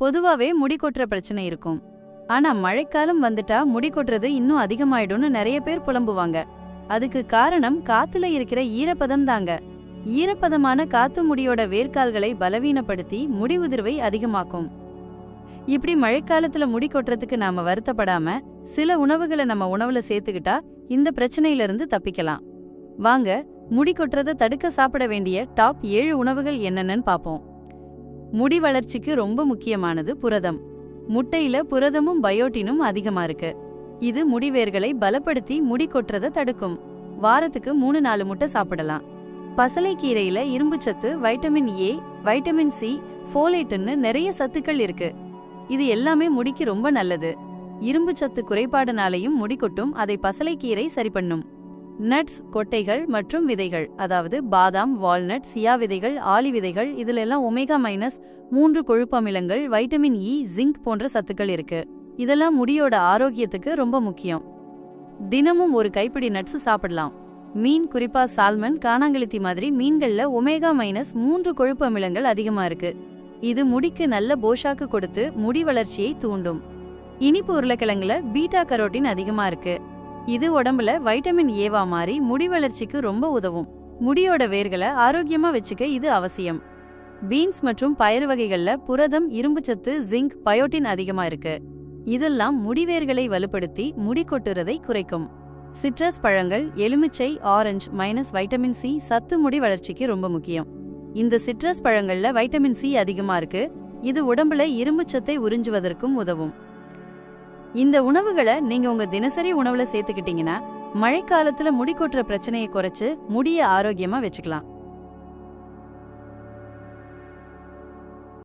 பொதுவாவே முடி கொட்டுற பிரச்சனை இருக்கும். ஆனா மழைக்காலம் வந்துட்டா முடி கொட்டுறது இன்னும் அதிகமாயிடும்னு நிறைய பேர் புலம்புவாங்க. அதுக்கு காரணம் காத்துல இருக்கிற ஈரப்பதம் தாங்க. ஈரப்பதமான காத்து முடியோட வேர்க்கால்களை பலவீனப்படுத்தி முடி உதிர்வை அதிகமாக்கும். இப்படி மழைக்காலத்துல முடி கொட்டுறதுக்கு நாம வருத்தப்படாம சில உணவுகளை நம்ம உணவுல சேர்த்துக்கிட்டா இந்த பிரச்சனையில இருந்து தப்பிக்கலாம். வாங்க முடி கொட்டுறதை தடுக்க சாப்பிட வேண்டிய டாப் ஏழு உணவுகள் என்னென்னு பார்ப்போம். முடி வளர்ச்சிக்கு ரொம்ப முக்கியமானது புரதம். முட்டையில புரதமும் பயோட்டினும் அதிகமா இருக்கு. இது முடிவேர்களை பலப்படுத்தி முடி கொட்டுறதை தடுக்கும். வாரத்துக்கு மூணு நாலு முட்டை சாப்பிடலாம். பசலைக்கீரையில இரும்புச்சத்து வைட்டமின் ஏ வைட்டமின் சி ஃபோலேட்டுன்னு நிறைய சத்துக்கள் இருக்கு. இது எல்லாமே முடிக்கு ரொம்ப நல்லது. இரும்புச்சத்து குறைபாடுனாலையும் முடி கொட்டும் அதை பசலைக்கீரை சரி பண்ணும் நட்ஸ் கொட்டைகள் மற்றும் விதைகள் அதாவது பாதாம் வால்நட் சியா விதைகள் ஆலி விதைகள் இதுல எல்லாம் ஒமேகா மைனஸ் மூன்று கொழுப்பமிலங்கள் வைட்டமின் e, இ ஜிங்க் போன்ற சத்துக்கள் இருக்கு. இதெல்லாம் முடியோட ஆரோக்கியத்துக்கு ரொம்ப முக்கியம். தினமும் ஒரு கைப்பிடி நட்ஸ் சாப்பிடலாம். மீன் குறிப்பா சால்மன் கானாங்கழுத்தி மாதிரி மீன்கள்ல ஒமேகா மைனஸ் மூன்று கொழுப்பு அமிலங்கள் அதிகமா இருக்கு. இது முடிக்கு நல்ல போஷாக்கு கொடுத்து முடி வளர்ச்சியை தூண்டும். இனிப்பு உருளைக்கிழங்குல பீட்டா கரோட்டின் அதிகமா இருக்கு. இது உடம்புல வைட்டமின் ஏவா மாறி முடி வளர்ச்சிக்கு ரொம்ப உதவும். முடியோட வேர்களை ஆரோக்கியமா வச்சுக்க இது அவசியம். பீன்ஸ் மற்றும் பயறு வகைகள்ல புரதம் இரும்புச்சத்து ஜிங்க் பயோட்டின் அதிகமா இருக்கு. இதெல்லாம் முடிவேர்களை வலுப்படுத்தி முடி கொட்டுறதை குறைக்கும். சிட்ரஸ் பழங்கள் எலுமிச்சை ஆரஞ்சு மைனஸ் வைட்டமின் சி சத்து முடி வளர்ச்சிக்கு ரொம்ப முக்கியம். இந்த சிட்ரஸ் பழங்கள்ல வைட்டமின் சி அதிகமா இருக்கு. இது உடம்புல இரும்புச்சத்தை உறிஞ்சுவதற்கும் உதவும். இந்த உணவுகளை நீங்க உங்க தினசரி உணவுல சேர்த்துக்கிட்டீங்கன்னா மழைக்காலத்துல முடி கொட்டுற பிரச்சனையை குறைச்சு முடிய ஆரோக்கியமா வச்சுக்கலாம்.